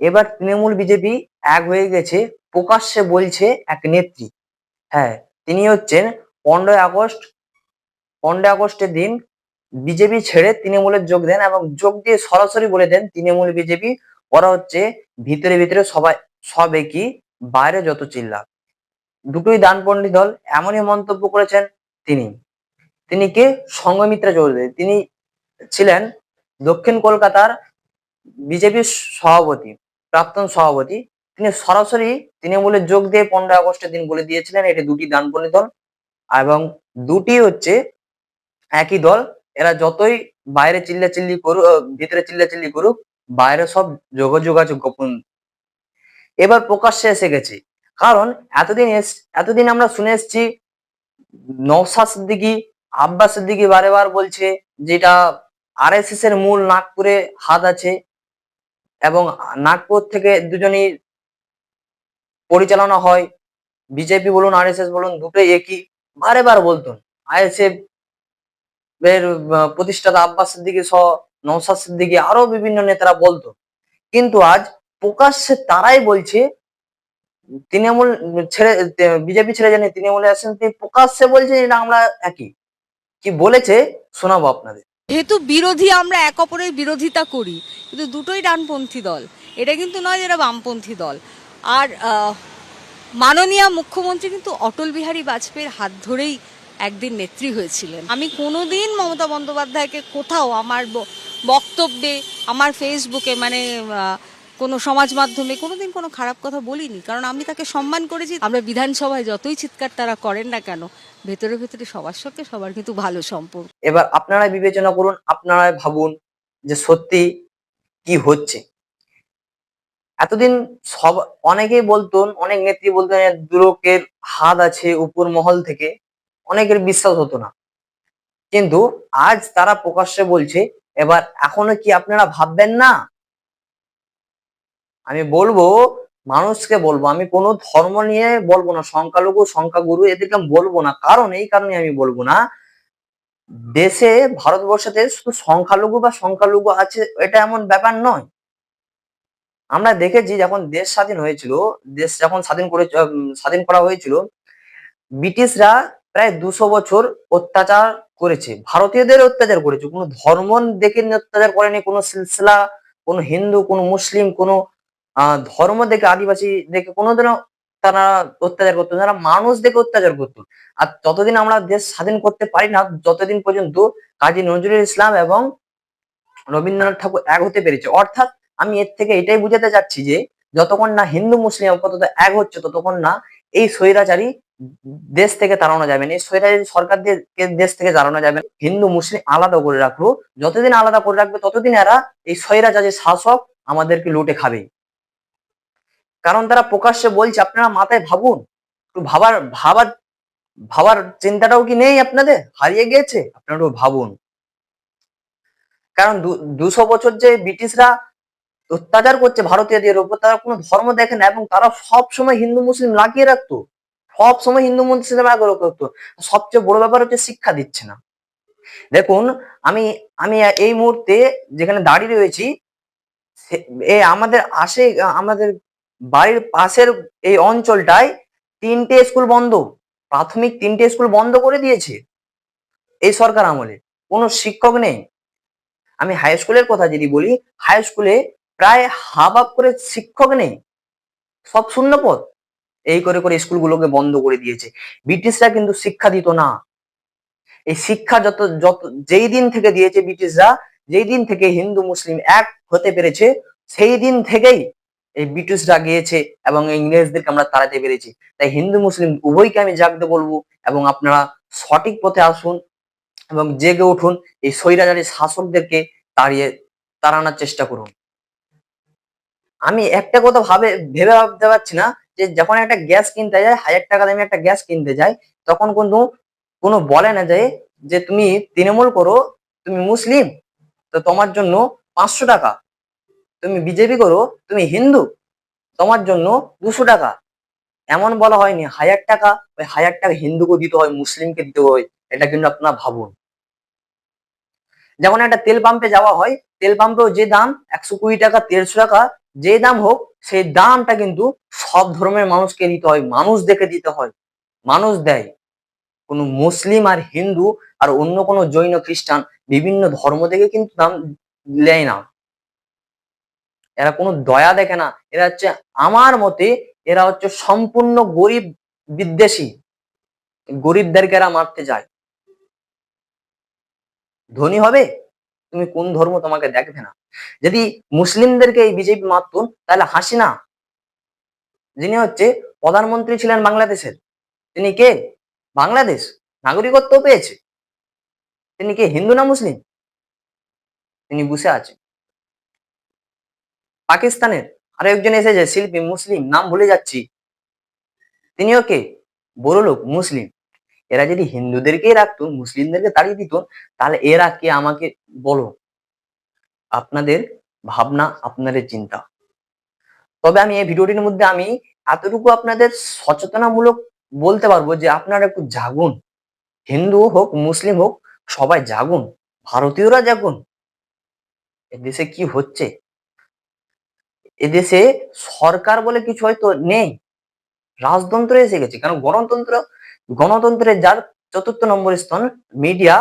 এবার তৃণমূল বিজেপি এক হয়ে গেছে, প্রকাশ্যে বলছে এক নেত্রী। হ্যাঁ তিনি হচ্ছেন পনেরোই আগস্ট, পনেরোই আগস্টের দিন বিজেপি ছেড়ে তৃণমূলের যোগ দেন এবং যোগ দিয়ে সরাসরি বলে দেন তৃণমূল বিজেপি, ওরা হচ্ছে ভিতরে ভিতরে সবাই, সব একই, বাইরে যত চিল্লা দুটোই দানপন্ডী দল, এমনই মন্তব্য করেছেন তিনি। তিনি কে? সঙ্গমিত্রা চৌধুরী। তিনি ছিলেন দক্ষিণ কলকাতার বিজেপির সভাপতি। প্রাক্তন সভাপতি। তিনি সরাসরি তৃণমূলের যোগ দিয়ে পনেরোই আগস্টের দিন বলে দিয়েছিলেন, এটি দুটি দানপন্ডী দল। এবং দুটি হচ্ছে একই দল, এরা যতই বাইরে চিল্লাচিল্লি করুক ভিতরে চিল্লাচিল্লি করুক, বাইরে সব যোগাযোগ আছে গোপন। এবার প্রকাশ্যে এসে গেছে। কারণ এতদিন এস- এতদিন আমরা শুনে এসেছি নৌসাদ সিদ্দিকি, আব্বাস সিদ্দিকি বারে বার বলছে যেটা আরএসএস এর মূল নাগপুরে হাত আছে। এবং নাগপুর থেকে দুজনই পরিচালনা হয়। বিজেপি বলুন, আরএসএস বলুন, দুটোই একই। বারে বার বলতেন, আইএসএফ এর প্রতিষ্ঠাতা আব্বাস সিদ্দিকী সহ নৌসাদ সিদ্দিকী, আরও বিভিন্ন নেতারা বলতো। কিন্তু আজ প্রকাশ্যে তারাই বলছে, তৃণমূল ছেড়ে, বিজেপি ছেড়ে জানি তৃণমূলে আসেন, তিনি প্রকাশ্যে বলছে এটা আমরা একই। কি বলেছে, শোনাবো আপনাদের। যেহেতু বিরোধী, আমরা এক অপরের বিরোধিতা করি, কিন্তু দুটোই ডানপন্থী দল। এটা কিন্তু নয় যেটা বামপন্থী দল। আর মাননীয় মুখ্যমন্ত্রী কিন্তু অটল বিহারী বাজপেয়ীর হাত ধরেই একদিন নেত্রী হয়েছিলেন। আমি কোনোদিন মমতা বন্দ্যোপাধ্যায়কে কোথাও আমার বক্তব্যে, আমার ফেসবুকে মানে কোনো সমাজ মাধ্যমে কোনোদিন কোনো খারাপ কথা বলিনি। কারণ আমি তাকে সম্মান করেছি। আমরা বিধানসভায় যতই চিৎকার তারা করেন না কেন, ভেতরে ভেতরে সবার সঙ্গে সবার কিন্তু ভালো সম্পর্ক। এবার আপনারা বিবেচনা করুন আপনারা ভাবুন যে সত্যি কি হচ্ছে। এতদিন সব, অনেকেই বলতেন, অনেক নেত্রী বলতেন এর দুরকের হাত আছে উপর মহল থেকে, অনেকের বিশ্বাস হতো না। কিন্তু আজ তারা প্রকাশ্যে বলছে, এবার এখনও কি আপনারা ভাববেন না? আমি বলব, মানুষকে বলব, আমি কোনো ধর্ম নিয়ে বলব না, সংখ্যালঘু, সংখ্যাগুরু এদেরকে বলব না। কারণ এই কারণে আমি বলব না, দেশে, ভারতবর্ষতে শুধু সংখ্যালঘু বা সংখ্যালঘু আছে, এটা এমন ব্যাপার নয়। আমরা দেখেছি যখন দেশ স্বাধীন হয়েছিল, দেশ যখন স্বাধীন করে স্বাধীন করা হয়েছিল, ব্রিটিশরা প্রায় দুশো বছর অত্যাচার করেছে, ভারতীয়দের অত্যাচার করেছে। কোনো ধর্ম দেখে অত্যাচার করেনি, কোনো সিলসিলা, কোনো হিন্দু, কোনো মুসলিম, কোনো ধর্ম দেখে আদিবাসী দেখে কোনোদিনও তারা অত্যাচার করতো তারা মানুষ দেখে অত্যাচার করতো আর ততদিন আমরা দেশ স্বাধীন করতে পারি না, যতদিন পর্যন্ত কাজী নজরুল ইসলাম এবং রবীন্দ্রনাথ ঠাকুর এক হতে পেরেছে, অর্থাৎ আমি এর থেকে এটাই বুঝাতে চাচ্ছি যে, যতক্ষণ না হিন্দু, মুসলিম আপাতত এক হচ্ছে, ততক্ষণ না এই স্বৈরাচারী দেশ থেকে তাড়ানো যাবে না, এই স্বৈরাচারী সরকার দেশ থেকে তাড়ানো যাবে। হিন্দু, মুসলিম আলাদা করে রাখল, যতদিন আলাদা করে রাখবে, ততদিন এরা এই স্বৈরাচারী শাসক আমাদেরকে লুটে খাবে কারণ তারা প্রকাশ্যে বলছে, আপনারা মাথায় ভাবুন। একটু ভাবার ভাবার ভাবার চিন্তাটাও কি নেই আপনাদের? হারিয়ে গিয়েছে আপনারা একটু ভাবুন। কারণ দুশো বছর যে ব্রিটিশরা অত্যাচার করছে ভারতীয়দের উপর, তারা কোনো ধর্ম দেখে না এবং তারা সব সময় হিন্দু, মুসলিম লাগিয়ে রাখতো। সব সময় হিন্দু, মুসলিম আগ্রহ করতো। সবচেয়ে বড় ব্যাপার হচ্ছে শিক্ষা দিচ্ছে না। দেখুন, আমি আমি এই মুহূর্তে যেখানে দাঁড়িয়ে রয়েছি আমাদের আসে, আমাদের বাড়ির পাশের এই অঞ্চলটায় তিনটে স্কুল বন্ধ, প্রাথমিক তিনটে স্কুল বন্ধ করে দিয়েছে এই সরকার আমলে। কোনো শিক্ষক নেই। আমি হাই স্কুলের কথা যদি বলি হাই স্কুলে প্রায় হাফ করে শিক্ষক নেই। সব শূন্য পদ। এই করে করে স্কুলগুলোকে বন্ধ করে দিয়েছে। ব্রিটিশরা কিন্তু শিক্ষা দিত না। এই শিক্ষা যত যত, যেই দিন থেকে দিয়েছে ব্রিটিশরা, যেই দিন থেকে হিন্দু, মুসলিম এক হতে পেরেছে, সেই দিন থেকেই এই ব্রিটিশরা গিয়েছে এবং ইংরেজদেরকে আমরা তাড়াতে পেরেছি। তাই হিন্দু, মুসলিম উভয়কে আমি জাগতে বলব এবং আপনারা সঠিক পথে আসুন এবং জেগে উঠুন, এই স্বৈরাচারী শাসকদেরকে তাড়িয়ে তাড়ানোর চেষ্টা করুন। আমি একটা কথা ভাবে, ভেবে ভাবতে পারছি না যে যখন একটা গ্যাস কিনতে যায়, হাজার টাকা দামে একটা গ্যাস কিনতে যায়, তখন কিন্তু কোনো বলে না যে যে তুমি তৃণমূল করো, তুমি মুসলিম, তো তোমার জন্য পাঁচশো টাকা। তুমি বিজেপি করো, তুমি হিন্দু, তোমার জন্য দুশো টাকা। এমন বলা হয়নি, হাজার টাকা, ওই হাজার টাকা হিন্দুকে দিতে হয়, মুসলিমকে দিতে হয়, এটা কিন্তু আপনারা ভাবুন। যেমন একটা তেল পাম্পে যাওয়া হয়, তেল পাম্পেও যে দাম, একশো কুড়ি টাকা, দেড়শো টাকা, যে দাম হোক, সেই দামটা কিন্তু সব ধর্মের মানুষকে দিতে হয় মানুষ দেখে দিতে হয়, মানুষ দেয়। কোনো মুসলিম আর হিন্দু আর অন্য কোনো জৈন খ্রিস্টান বিভিন্ন ধর্ম থেকে কিন্তু দাম নেয় না। এরা কোনো দয়া দেখে না। এরা হচ্ছে আমার মতে এরা হচ্ছে সম্পূর্ণ গরিব বিদ্বেষী। গরিবদেরকে এরা মারতে যায়। ধনী হবে? তুমি কোন ধর্ম তোমাকে দেখবে না। যদি মুসলিমদেরকে এই বিজেপি মারতুন তাহলে হাসিনা, যিনি হচ্ছে প্রধানমন্ত্রী ছিলেন বাংলাদেশের, তিনি কে? বাংলাদেশ। নাগরিকত্ব পেয়েছে। তিনি কে? হিন্দু না মুসলিম? তিনি বসে আছেন পাকিস্তানের আরও একজন এসেছে, শিল্পী মুসলিম, নাম ভুলে যাচ্ছি। তিনিও কে? বড় লোক, মুসলিম। এরা যদি হিন্দুদেরকেই রাখতো, মুসলিমদেরকে তাড়িয়ে দিত, তাহলে এরা কে আমাকে বলো? আপনাদের ভাবনা, আপনাদের চিন্তা। তবে আমি এই ভিডিওটির মধ্যে আমি এতটুকু আপনাদের সচেতনামূলক বলতে পারব যে আপনারা একটু জাগুন। হিন্দু হোক, মুসলিম হোক, সবাই জাগুন, ভারতীয়রা জাগুন। এ দেশে কি হচ্ছে? এদেশে সরকার বলে কিছু হয়তো নেই। রাজতন্ত্র এসে গেছে। কারণ গণতন্ত্র গণতন্ত্রের যার চতুর্থ নম্বর স্থান, মিডিয়া,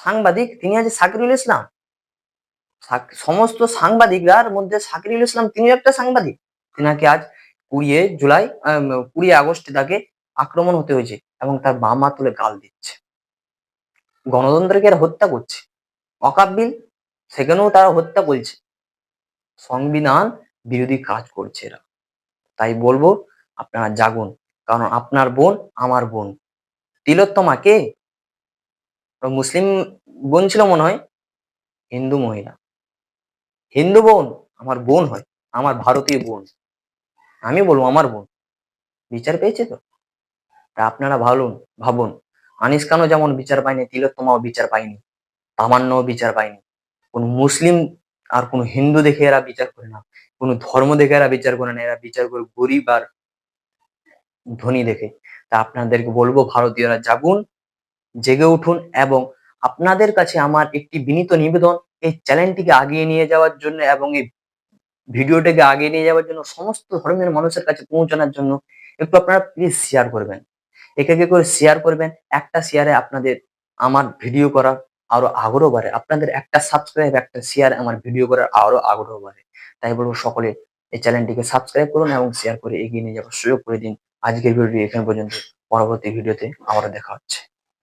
সাংবাদিক, তিনি আছে সাকিরুল ইসলাম। সমস্ত সাংবাদিকরার মধ্যে সাকিরুল ইসলাম তিনি একটা সাংবাদিক। তিনাকে আজ কুড়িয়ে জুলাই কুড়ি আগস্টে তাকে আক্রমণ হতে হয়েছে এবং তার বাম তুলে গাল দিচ্ছে। গণতন্ত্রকে হত্যা করছে। অকাপ বিল সেখানেও তারা হত্যা করছে। সংবিধান বিরোধী কাজ করছে এরা। তাই বলব, আপনারা জাগুন, কারণ আপনার বোন আমার বোন। তিলোত্তমা কে? মুসলিম বোন ছিল মনে হয়? হিন্দু মহিলা। হিন্দু বোন, আমার বোন হয়, আমার ভারতীয় বোন। আমি বলব আমার বোন। বিচার পেয়েছে তো? তা আপনারা ভাবুন ভাবুন। আনিস খানও যেমন বিচার পায়নি, তিলোত্তমাও বিচার পায়নি, তামান্নাও বিচার পায়নি। কোন মুসলিম আর কোন হিন্দু দেখে এরা বিচার করে না। কোন ধর্ম দেখে এরা বিচার করে না এরা বিচার করে গরিব আর ধনী দেখে। তা আপনাদেরকে বলব, ভারতীয়রা জাগুন, জেগে উঠুন এবং আপনাদের কাছে আমার একটি বিনীত নিবেদন, এই চ্যানেলটিকে আগিয়ে নিয়ে যাওয়ার জন্য এবং এই ভিডিওটাকে আগিয়ে নিয়ে যাওয়ার জন্য সমস্ত ধর্মের মানুষের কাছে পৌঁছানোর জন্য একটু আপনারা প্লিজ শেয়ার করবেন। একে একে করে শেয়ার করবেন। একটা শেয়ারে আপনাদের আমার ভিডিও করার আরও আগ্রহ বাড়ে। আপনাদের একটা সাবস্ক্রাইব একটা শেয়ার আমার ভিডিও করার আরও আগ্রহ বাড়ে। তাই বলব সকলে এই চ্যানেলটিকে সাবস্ক্রাইব করুন এবং শেয়ার করে এগিয়ে নিয়ে যাওয়ার সুযোগ করে দিন। আজকের ভিডিওটি এখানে পর্যন্ত। পরবর্তী ভিডিওতে আবারও দেখা হচ্ছে।